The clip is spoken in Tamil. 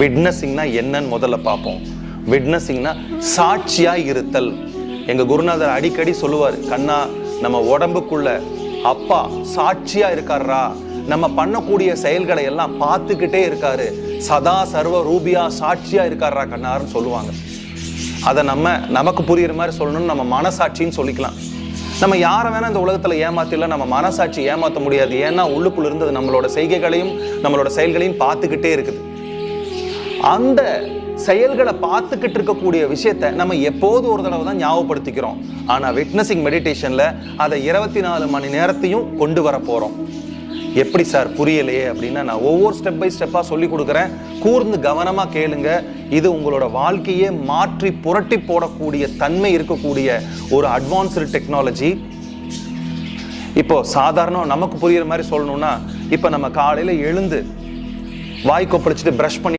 விட்னஸிங்னா என்னன்னு முதல்ல பார்ப்போம். விட்னஸிங்னா சாட்சியாக இருத்தல். எங்கள் குருநாதர் அடிக்கடி சொல்லுவார் கண்ணா நம்ம உடம்புக்குள்ள அப்பா சாட்சியாக இருக்காரா நம்ம பண்ணக்கூடிய செயல்களை எல்லாம் பார்த்துக்கிட்டே இருக்காரு. சதா சர்வ ரூபியா சாட்சியாக இருக்காரா கண்ணாருன்னு சொல்லுவாங்க. அதை நம்ம நமக்கு புரியுற மாதிரி சொல்லணும்னு நம்ம மனசாட்சின்னு சொல்லிக்கலாம். நம்ம யாரை வேணா இந்த உலகத்தில் ஏமாத்திடலாம். நம்ம மனசாட்சி ஏமாற்ற முடியாது. ஏன்னா உள்ளுக்குள்ள இருந்தது நம்மளோட செய்கைகளையும் நம்மளோட செயல்களையும் பார்த்துக்கிட்டே இருக்குது. அந்த செயல்களை பார்த்துக்கிட்டு இருக்கக்கூடிய விஷயத்த நம்ம எப்போது ஒரு தடவை தான் ஞாபகப்படுத்திக்கிறோம். ஆனால் விட்னஸிங் மெடிடேஷனில் அதை இருபத்தி நாலு மணி நேரத்தையும் கொண்டு வர போகிறோம் எப்படி சார் புரியலையே அப்படின்னா நான் ஒவ்வொரு ஸ்டெப் பை ஸ்டெப்பாக சொல்லி கொடுக்குறேன். கூர்ந்து கவனமாக கேளுங்க. இது உங்களோட வாழ்க்கையே மாற்றி புரட்டி போடக்கூடிய தன்மை இருக்கக்கூடிய ஒரு அட்வான்ஸ்டு டெக்னாலஜி இப்போ சாதாரண நமக்கு புரியுற மாதிரி சொல்லணும்னா இப்போ நம்ம காலையில் எழுந்து வாய் கொப்பளிச்சுட்டு ப்ரஷ் பண்ணி